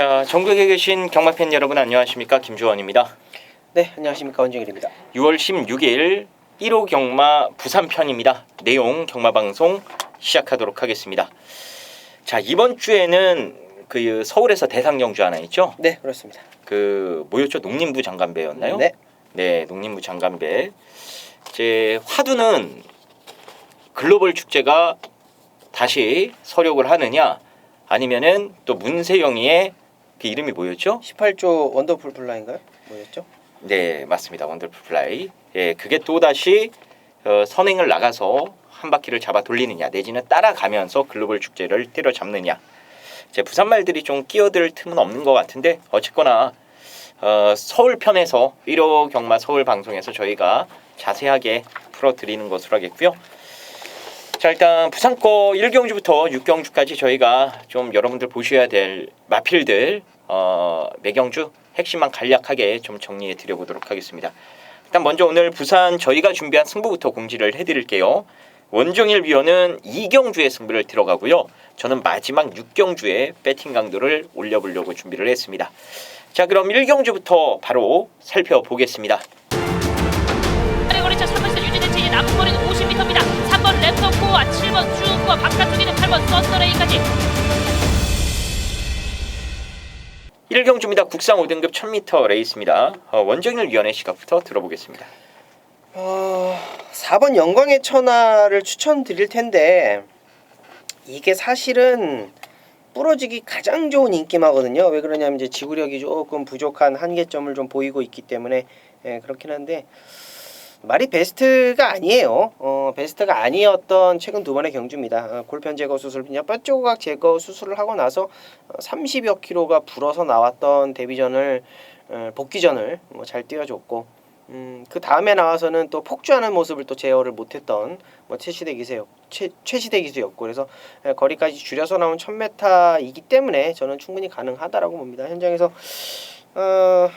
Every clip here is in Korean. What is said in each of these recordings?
자, 전국에 계신 경마 팬 여러분 안녕하십니까? 김주원입니다. 네, 안녕하십니까 원정일입니다. 6월 16일 1호 경마 부산 편입니다. 내용 경마 방송 시작하도록 하겠습니다. 자, 이번 주에는 그 서울에서 대상 경주 하나 있죠? 네, 그렇습니다. 그 뭐였죠? 농림부 장관배였나요? 네, 네, 농림부 장관배. 이제 화두는 글로벌 축제가 다시 서력을 하느냐 아니면은 또 문세영이의 그 이름이 뭐였죠? 18조 원더풀 플라인가요? 뭐였죠? 네, 맞습니다. 원더풀 플라이. 예, 그게 또 다시 어, 선행을 나가서 한 바퀴를 잡아 돌리느냐 내지는 따라가면서 글로벌 축제를 때려잡느냐. 제 부산 말들이 좀 끼어들 틈은 없는 것 같은데 어쨌거나 어, 서울 편에서 1호 경마 서울 방송에서 저희가 자세하게 풀어드리는 것으로 하겠고요. 자 일단 부산 거 1경주부터 6경주까지 저희가 좀 여러분들 보셔야 될 마필들 어, 매경주 핵심만 간략하게 좀 정리해 드려보도록 하겠습니다. 일단 먼저 오늘 부산 저희가 준비한 승부부터 공지를 해드릴게요. 원정일 위원은 2경주의 승부를 들어가고요. 저는 마지막 6경주에 배팅 강도를 올려보려고 준비를 했습니다. 자 그럼 1경주부터 바로 살펴보겠습니다. 썬더레이까지 1경주입니다. 국상 5등급 1000m 레이스입니다. 어, 원정일 위원의 시각부터 들어보겠습니다. 어, 4번 영광의 천하를 추천드릴 텐데 이게 사실은 부러지기 가장 좋은 인기마거든요. 왜 그러냐면 이제 지구력이 조금 부족한 한계점을 좀 보이고 있기 때문에 예, 그렇긴 한데 말이 베스트가 아니에요. 어, 베스트가 아니었던 최근 두 번의 경주입니다. 어, 골편 제거 수술, 그냥 뼈 조각 제거 수술을 하고 나서 어, 30여 킬로가 불어서 나왔던 데뷔전을 어, 복귀전을 뭐 잘 뛰어줬고 음, 그 다음에 나와서는 또 폭주하는 모습을 또 제어를 못했던 뭐 최시대 기세였 최, 최시대 기수였고 그래서 에, 거리까지 줄여서 나온 1000m이기 때문에 저는 충분히 가능하다라고 봅니다. 현장에서 어,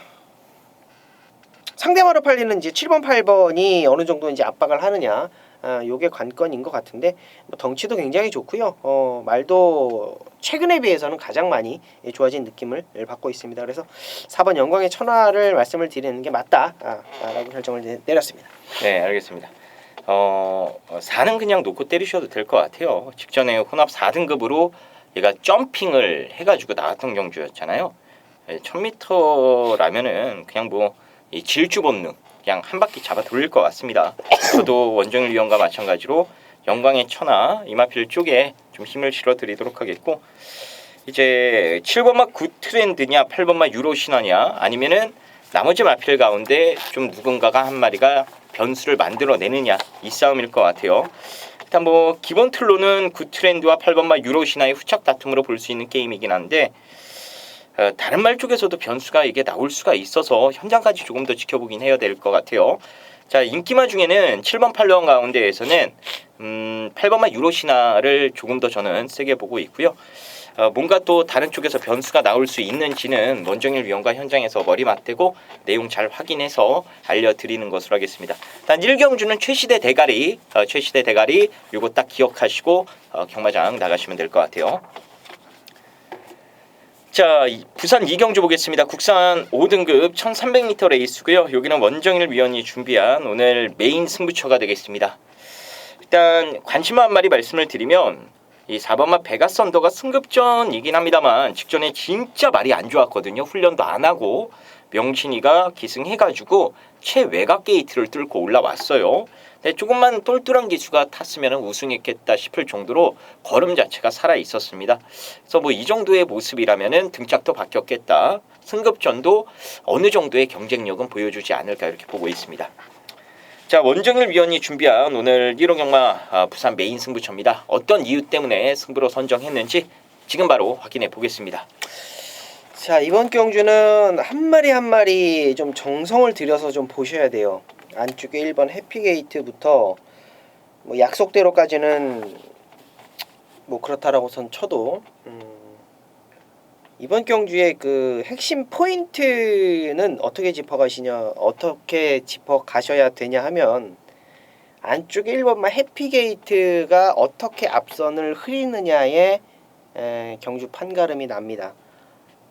상대마로 팔리는 이제 7번, 8번이 어느 정도 이제 압박을 하느냐. 아, 요게 관건인 것 같은데 뭐 덩치도 굉장히 좋고요. 어, 말도 최근에 비해서는 가장 많이 예, 좋아진 느낌을 받고 있습니다. 그래서 4번 영광의 천하를 말씀을 드리는 게 맞다라고 아, 결정을 내- 내렸습니다. 네, 알겠습니다. 어, 4는 그냥 놓고 때리셔도 될 것 같아요. 직전에 혼합 4등급으로 얘가 점핑을 해가지고 나왔던 경주였잖아요. 1000m라면은 그냥 뭐 이 질주 본능 그냥 한 바퀴 잡아 돌릴 것 같습니다. 저도 원정일 위원과 마찬가지로 영광의 천하 이마필 쪽에 좀 힘을 실어 드리도록 하겠고 이제 7번마 굿 트렌드냐 8번마 유로 신화냐 아니면은 나머지 마필 가운데 좀 누군가가 한 마리가 변수를 만들어내느냐 이 싸움일 것 같아요. 일단 뭐 기본 틀로는 굿 트렌드와 8번마 유로 신화의 후착 다툼으로 볼 수 있는 게임이긴 한데 어, 다른 말 쪽에서도 변수가 이게 나올 수가 있어서 현장까지 조금 더 지켜보긴 해야 될 것 같아요. 자 인기마 중에는 7번 8번 가운데에서는 음, 8번마 유로 신화를 조금 더 저는 세게 보고 있고요. 어, 뭔가 또 다른 쪽에서 변수가 나올 수 있는지는 원정일 위원과 현장에서 머리 맞대고 내용 잘 확인해서 알려드리는 것으로 하겠습니다. 일단 1경주는 최시대 대가리, 어, 최시대 대가리 요거 딱 기억하시고 어, 경마장 나가시면 될 것 같아요. 자, 이- 부산 이경주 보겠습니다. 국산 5등급 1300m 레이스고요. 여기는 원정일 위원이 준비한 오늘 메인 승부처가 되겠습니다. 일단 관심 한 마리 말씀을 드리면 이 4번마 베가 썬더가 승급전이긴 합니다만 직전에 진짜 말이 안 좋았거든요. 훈련도 안 하고 명신이가 기승해가지고 최외곽 게이트를 뚫고 올라왔어요. 근데 조금만 똘똘한 기수가 탔으면 우승했겠다 싶을 정도로 걸음 자체가 살아 있었습니다. 그래서 뭐 이 정도의 모습이라면은 등짝도 바뀌었겠다. 승급전도 어느 정도의 경쟁력은 보여주지 않을까 이렇게 보고 있습니다. 자 원정일 위원이 준비한 오늘 1호 경마 아, 부산 메인 승부처입니다. 어떤 이유 때문에 승부로 선정했는지 지금 바로 확인해 보겠습니다. 자 이번 경주는 한 마리 한 마리 좀 정성을 들여서 좀 보셔야 돼요. 안쪽에 1번 해피게이트부터 뭐 약속대로까지는 뭐 그렇다라고 선 쳐도 음, 이번 경주의 그 핵심 포인트는 어떻게 짚어가시냐 어떻게 짚어가셔야 되냐 하면 안쪽에 1번만 해피게이트가 어떻게 앞선을 흐리느냐에 에, 경주 판가름이 납니다.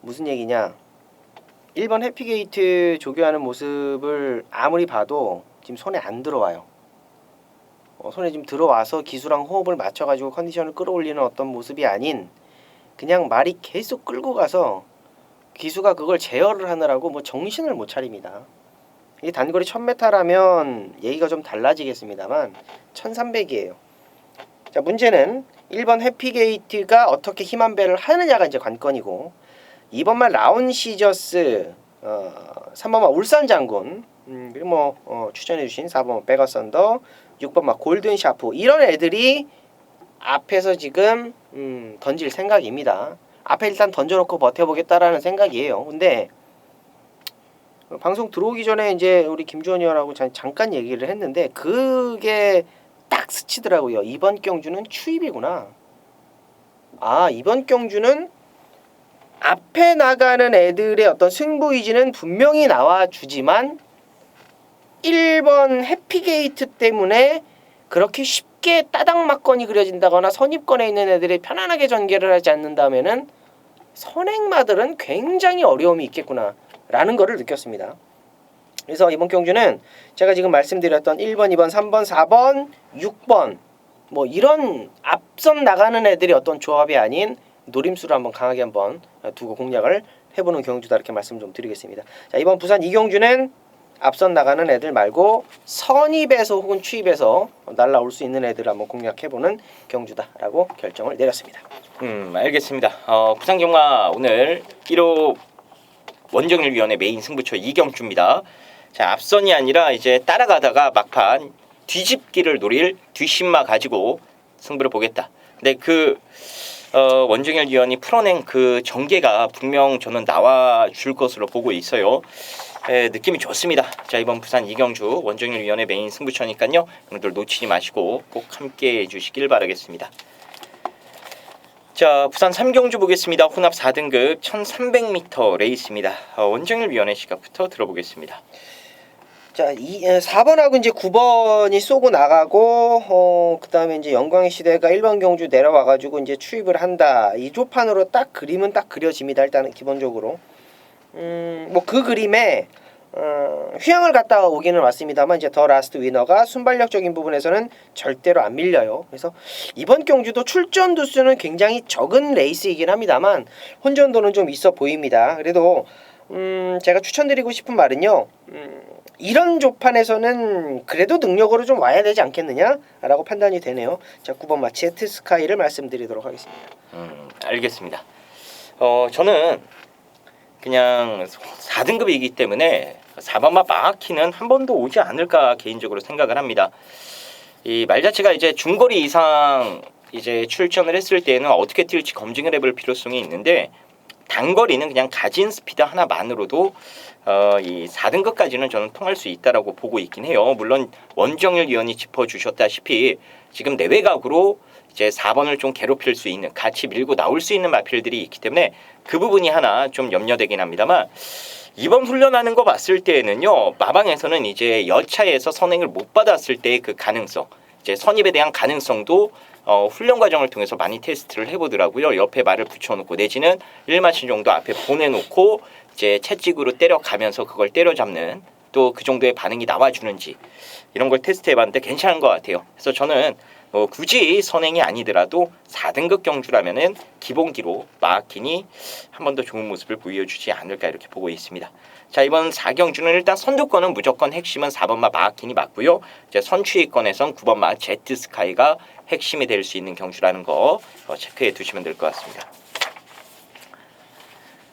무슨 얘기냐? 1번 해피게이트 조교하는 모습을 아무리 봐도 지금 손에 안 들어와요. 어, 손에 지금 들어와서 기수랑 호흡을 맞춰가지고 컨디션을 끌어올리는 어떤 모습이 아닌 그냥 말이 계속 끌고 가서 기수가 그걸 제어를 하느라고 뭐 정신을 못 차립니다. 이게 단거리 1000m라면 얘기가 좀 달라지겠습니다만 1300이에요. 자 문제는 1번 해피게이트가 어떻게 힘한 배를 하느냐가 이제 관건이고 2번만 라운시저스 어, 3번만 울산 장군 음, 그리고 뭐 어, 추천해 주신 4번 베거 썬더 6번만 골든 샤프 이런 애들이 앞에서 지금 음, 던질 생각입니다. 앞에 일단 던져놓고 버텨보겠다라는 생각이에요. 근데 어, 방송 들어오기 전에 이제 우리 김주원 의원하고 잠- 잠깐 얘기를 했는데 그게 딱 스치더라고요. 이번 경주는 추입이구나. 아 이번 경주는 앞에 나가는 애들의 어떤 승부 의지는 분명히 나와주지만 1번 해피게이트 때문에 그렇게 쉽 게 따닥 막건이 그려진다거나 선입권에 있는 애들이 편안하게 전개를 하지 않는다면은 선행마들은 굉장히 어려움이 있겠구나라는 거를 느꼈습니다. 그래서 이번 경주는 제가 지금 말씀드렸던 1번, 2번, 3번, 4번, 6번 뭐 이런 앞선 나가는 애들이 어떤 조합이 아닌 노림수를 한번 강하게 한번 두고 공략을 해보는 경주다 이렇게 말씀 좀 드리겠습니다. 자 이번 부산 이경주는 앞선 나가는 애들 말고 선입에서 혹은 추입에서 날라올 수 있는 애들 한번 공략해보는 경주다라고 결정을 내렸습니다. 음 알겠습니다. 어, 부산 경마 오늘 1호 원정일 위원회 메인 승부처 이경주입니다. 자 앞선이 아니라 이제 따라가다가 막판 뒤집기를 노릴 뒷심마 가지고 승부를 보겠다. 근데 그 어, 원정일 위원이 풀어낸 그 전개가 분명 저는 나와 줄 것으로 보고 있어요. 에, 느낌이 좋습니다. 자 이번 부산 이경주 원정일 위원회 메인 승부처니까요. 여러분들 놓치지 마시고 꼭 함께 해 주시길 바라겠습니다. 자 부산 삼경주 보겠습니다. 혼합 4등급 1300m 레이스입니다. 어, 원정일 위원회 시각부터 들어보겠습니다. 자, 이 4번하고 이제 9번이 쏘고 나가고 어 그다음에 이제 영광의 시대가 1번 경주 내려와 가지고 이제 추입을 한다. 이 조판으로 딱 그림은 딱 그려집니다. 일단은 기본적으로. 음, 뭐 그 그림에 어, 휘황을 갔다 오기는 왔습니다만 이제 더 라스트 위너가 순발력적인 부분에서는 절대로 안 밀려요. 그래서 이번 경주도 출전 두수는 굉장히 적은 레이스이긴 합니다만 혼전도는 좀 있어 보입니다. 그래도 음, 제가 추천드리고 싶은 말은요. 음, 이런 조판에서는 그래도 능력으로 좀 와야 되지 않겠느냐라고 판단이 되네요. 자, 9번 마치 에트 스카이를 말씀드리도록 하겠습니다. 음, 알겠습니다. 어, 저는 그냥 4등급이기 때문에 4번마 마키는 한 번도 오지 않을까 개인적으로 생각을 합니다. 이 말 자체가 이제 중거리 이상 이제 출전을 했을 때는 어떻게 뛸지 검증을 해볼 필요성이 있는데 단거리는 그냥 가진 스피드 하나만으로도 어, 이 4등급까지는 저는 통할 수 있다라고 보고 있긴 해요. 물론 원정일 위원이 짚어주셨다시피 지금 내외각으로 이제 4번을 좀 괴롭힐 수 있는 같이 밀고 나올 수 있는 마필들이 있기 때문에 그 부분이 하나 좀 염려되긴 합니다만 이번 훈련하는 거 봤을 때에는요 마방에서는 이제 여차에서 선행을 못 받았을 때의 그 가능성 이제 선입에 대한 가능성도 어, 훈련 과정을 통해서 많이 테스트를 해보더라고요 옆에 말을 붙여놓고 내지는 1마신 정도 앞에 보내놓고 이제 채찍으로 때려가면서 그걸 때려잡는 또 그 정도의 반응이 나와주는지 이런 걸 테스트해봤는데 괜찮은 것 같아요 그래서 저는 뭐 굳이 선행이 아니더라도 4등급 경주라면은 기본기로 마kin이 한번 더 좋은 모습을 보여주지 않을까 이렇게 보고 있습니다. 자 이번 4경주는 일단 선두권은 무조건 핵심은 4번마 마kin이 맞고요. 이제 선취권에선 9번마 제트 스카이가 핵심이 될 수 있는 경주라는 거 어, 체크해 두시면 될 것 같습니다.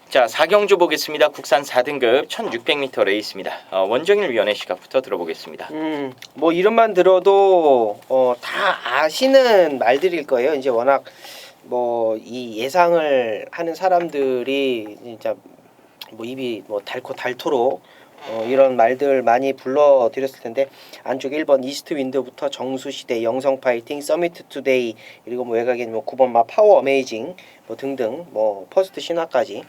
자 4경주 보겠습니다. 국산 4등급 1600m 레이스입니다. 어, 원정일 위원회 시각부터 들어보겠습니다. 음, 뭐 이름만 들어도 어, 다 아시는 말들일 거예요. 이제 워낙 뭐 이 예상을 하는 사람들이 진짜 뭐 입이 뭐 닳고 닳도록 어, 이런 말들 많이 불러드렸을 텐데 안쪽 1번 이스트 윈드부터 정수시대, 영성 파이팅, 서미트 투데이 그리고 뭐 외곽엔 뭐 9번 마 파워 어메이징 뭐 등등 뭐 퍼스트 신화까지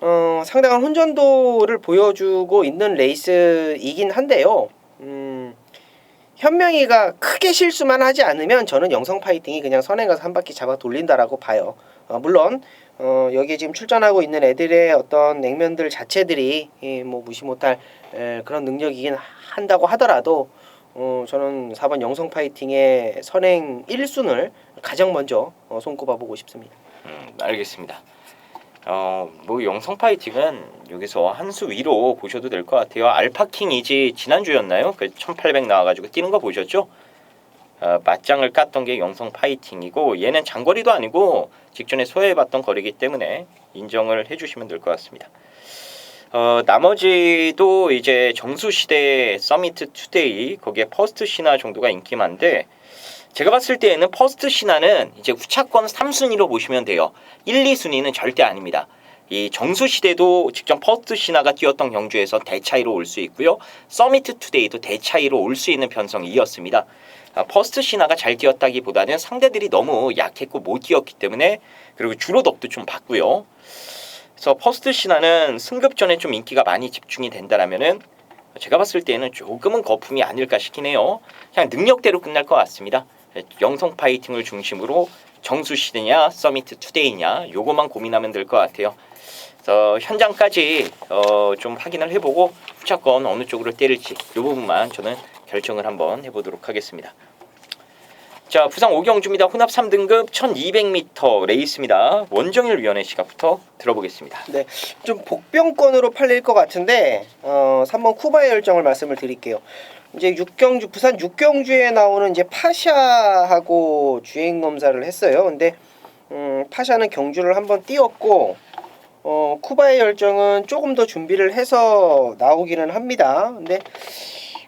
어, 상당한 혼전도를 보여주고 있는 레이스이긴 한데요. 음, 현명이가 크게 실수만 하지 않으면 저는 영성 파이팅이 그냥 선행 가서 한 바퀴 잡아 돌린다라고 봐요. 어, 물론 어, 여기에 지금 출전하고 있는 애들의 어떤 냉면들 자체들이 예, 뭐 무시 못할 에, 그런 능력이긴 한다고 하더라도 어, 저는 4번 영성 파이팅의 선행 1순을 가장 먼저 어, 손꼽아 보고 싶습니다. 음, 알겠습니다. 어, 뭐 영성 파이팅은 여기서 한 수 위로 보셔도 될 것 같아요. 알파킹이지 지난주였나요? 그 1800 나와가지고 뛰는 거 보셨죠? 어, 맞짱을 깠던 게 영성 파이팅이고 얘는 장거리도 아니고 직전에 소화해봤던 거리기 때문에 인정을 해주시면 될 것 같습니다. 어, 나머지도 이제 정수 시대 서미트 투데이 거기에 퍼스트 신화 정도가 인기 많은데 제가 봤을 때에는 퍼스트 신화는 이제 후차권 3순위로 보시면 돼요. 1, 2순위는 절대 아닙니다. 이 정수 시대도 직접 퍼스트 신화가 뛰었던 경주에서 대차이로 올 수 있고요. 서미트 투데이도 대차이로 올 수 있는 편성이었습니다. 아, 퍼스트 신화가 잘 뛰었다기보다는 상대들이 너무 약했고 못 뛰었기 때문에 그리고 주로 덕도 좀 봤고요. 그래서 퍼스트 신화는 승급 전에 좀 인기가 많이 집중이 된다라면은 제가 봤을 때는 조금은 거품이 아닐까 싶긴 해요. 그냥 능력대로 끝날 것 같습니다. 영성 파이팅을 중심으로 정수 시대냐 서미트 투데이냐 요거만 고민하면 될 것 같아요. 그래서 현장까지 어, 좀 확인을 해보고 후차권 어느 쪽으로 때릴지 요 부분만 저는 결정을 한번 해보도록 하겠습니다. 자 부상 오경주입니다. 혼합 3등급 1200m 레이스입니다. 원정일 위원회 시각부터 들어보겠습니다. 네, 좀 복병권으로 팔릴 것 같은데 어, 3번 쿠바의 열정을 말씀을 드릴게요. 이제 육경주 부산 육경주에 나오는 이제 파샤하고 주행 검사를 했어요. 근데 음, 파샤는 경주를 한번 뛰었고 어, 쿠바의 열정은 조금 더 준비를 해서 나오기는 합니다. 근데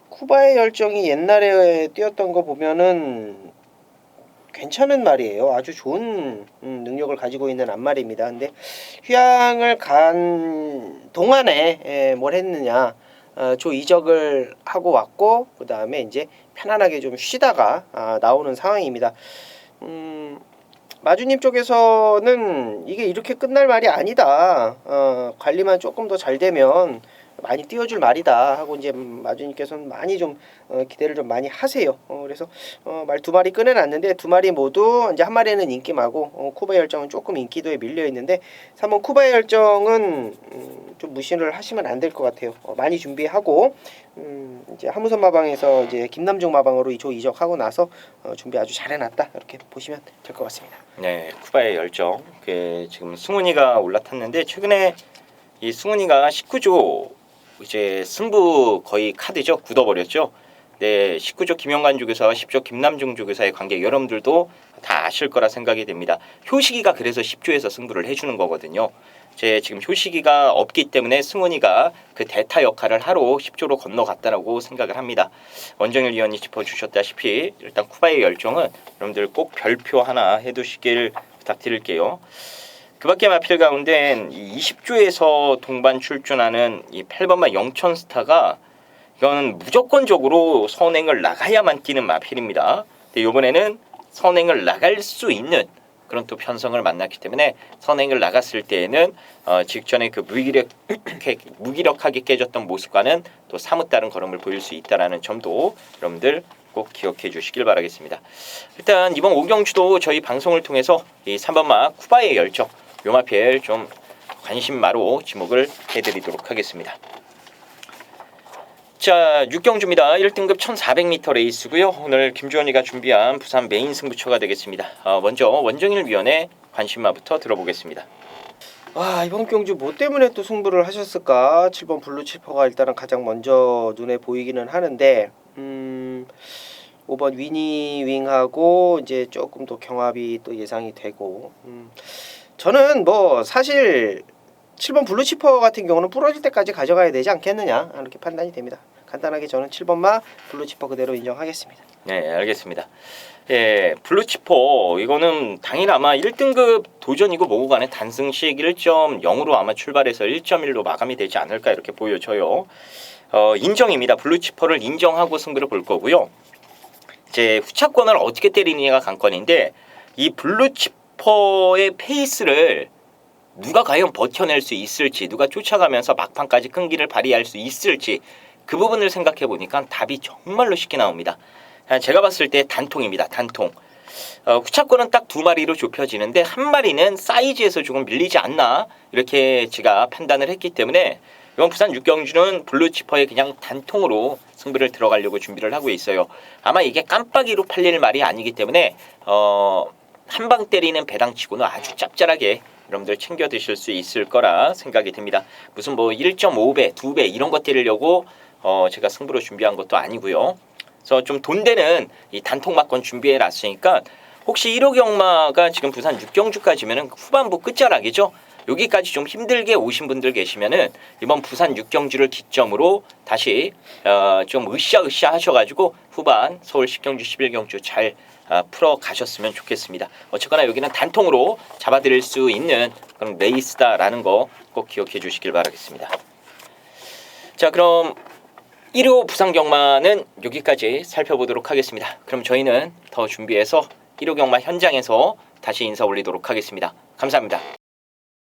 쿠바의 열정이 옛날에 뛰었던 거 보면은 괜찮은 말이에요. 아주 좋은 음, 능력을 가지고 있는 앞말입니다. 근데 휴양을 간 동안에 에, 뭘 했느냐? 어, 조 이적을 하고 왔고 그 다음에 이제 편안하게 좀 쉬다가 아, 나오는 상황입니다. 음, 마주님 쪽에서는 이게 이렇게 끝날 말이 아니다. 어, 관리만 조금 더 잘 되면 많이 띄워줄 말이다 하고 이제 마주님께서는 많이 좀 어, 기대를 좀 많이 하세요. 어, 그래서 어, 말 두 마리 꺼내놨는데 두 마리 모두 이제 한 마리는 인기마고 어, 쿠바의 열정은 조금 인기도에 밀려 있는데 3번 쿠바의 열정은 음, 좀 무시를 하시면 안 될 것 같아요. 어, 많이 준비하고 음, 이제 하무선 마방에서 이제 김남중 마방으로 이조 이적하고 나서 어, 준비 아주 잘해놨다 이렇게 보시면 될 것 같습니다. 네, 쿠바의 열정. 그 지금 승훈이가 올라탔는데 최근에 이 승훈이가 19조 이제 승부 거의 카드죠. 굳어버렸죠. 네, 19조 김영관 주교사와 10조 김남중 주교사의 관계 여러분들도 다 아실 거라 생각이 됩니다. 효식이가 그래서 10조에서 승부를 해주는 거거든요. 제 지금 효식이가 없기 때문에 승훈이가 그 대타 역할을 하러 10조로 건너갔다라고 생각을 합니다. 원정일 위원이 짚어주셨다시피 일단 쿠바의 열정은 여러분들 꼭 별표 하나 해두시길 부탁드릴게요. 그 밖에 마필 가운데 이 20조에서 동반 출전하는 이 8번마 영천 스타가 이건 무조건적으로 선행을 나가야만 뛰는 마필입니다. 근데 이번에는 선행을 나갈 수 있는 그런 또 편성을 만났기 때문에 선행을 나갔을 때에는 어, 직전에 그 무기력 무기력하게 깨졌던 모습과는 또 사뭇 다른 걸음을 보일 수 있다라는 점도 여러분들 꼭 기억해 주시길 바라겠습니다. 일단 이번 오경주도 저희 방송을 통해서 이 3번마 쿠바의 열정 요마필 좀 관심마로 지목을 해드리도록 하겠습니다. 자, 6경주입니다. 1등급 1400m 레이스고요. 오늘 김주원이가 준비한 부산 메인 승부처가 되겠습니다. 어, 먼저 원정일 위원의 관심마부터 들어보겠습니다. 와 이번 경주 뭐 때문에 또 승부를 하셨을까? 7번 블루 치퍼가 일단은 가장 먼저 눈에 보이기는 하는데 음 5번 위니 윙하고 이제 조금 더 경합이 또 예상이 되고 음 저는 뭐 사실 7번 블루 치퍼 같은 경우는 부러질 때까지 가져가야 되지 않겠느냐 이렇게 판단이 됩니다. 간단하게 저는 7번마 블루 치퍼 그대로 인정하겠습니다. 네, 알겠습니다. 예, 블루치퍼 이거는 당일 아마 1등급 도전이고 뭐고 간에 단승식 1.0으로 아마 출발해서 1.1로 마감이 되지 않을까 이렇게 보여져요. 어, 인정입니다. 블루치퍼를 인정하고 승부를 볼 거고요. 이제 후차권을 어떻게 때리느냐가 관건인데 이 블루치퍼 의 페이스를 누가 과연 버텨낼 수 있을지 누가 쫓아가면서 막판까지 끈기를 발휘할 수 있을지 그 부분을 생각해 보니까 답이 정말로 쉽게 나옵니다. 제가 봤을 때 단통입니다. 단통. 어, 후차권은 딱 두 마리로 좁혀지는데 한 마리는 사이즈에서 조금 밀리지 않나 이렇게 제가 판단을 했기 때문에 이번 부산 육경주는 블루치퍼에 그냥 단통으로 승부를 들어가려고 준비를 하고 있어요. 아마 이게 깜빡이로 팔릴 말이 아니기 때문에 어, 한 방 때리는 배당치고는 아주 짭짤하게 여러분들 챙겨 드실 수 있을 거라 생각이 듭니다. 무슨 뭐 1.5배, 2배 이런 거 때리려고 어, 제가 승부로 준비한 것도 아니고요. 그래서 좀 돈 되는 이 단통 막건 준비해 놨으니까 혹시 1호 경마가 지금 부산 6경주까지면은 후반부 끝자락이죠. 여기까지 좀 힘들게 오신 분들 계시면은 이번 부산 6경주를 기점으로 다시 어, 좀 으쌰으쌰 하셔가지고 후반 서울 10경주 11경주 잘 아, 풀어 가셨으면 좋겠습니다. 어쨌거나 여기는 단통으로 잡아드릴 수 있는 그런 레이스다라는 거 꼭 기억해 주시길 바라겠습니다. 자 그럼 1호 부산 경마는 여기까지 살펴보도록 하겠습니다. 그럼 저희는 더 준비해서 1호 경마 현장에서 다시 인사 올리도록 하겠습니다. 감사합니다.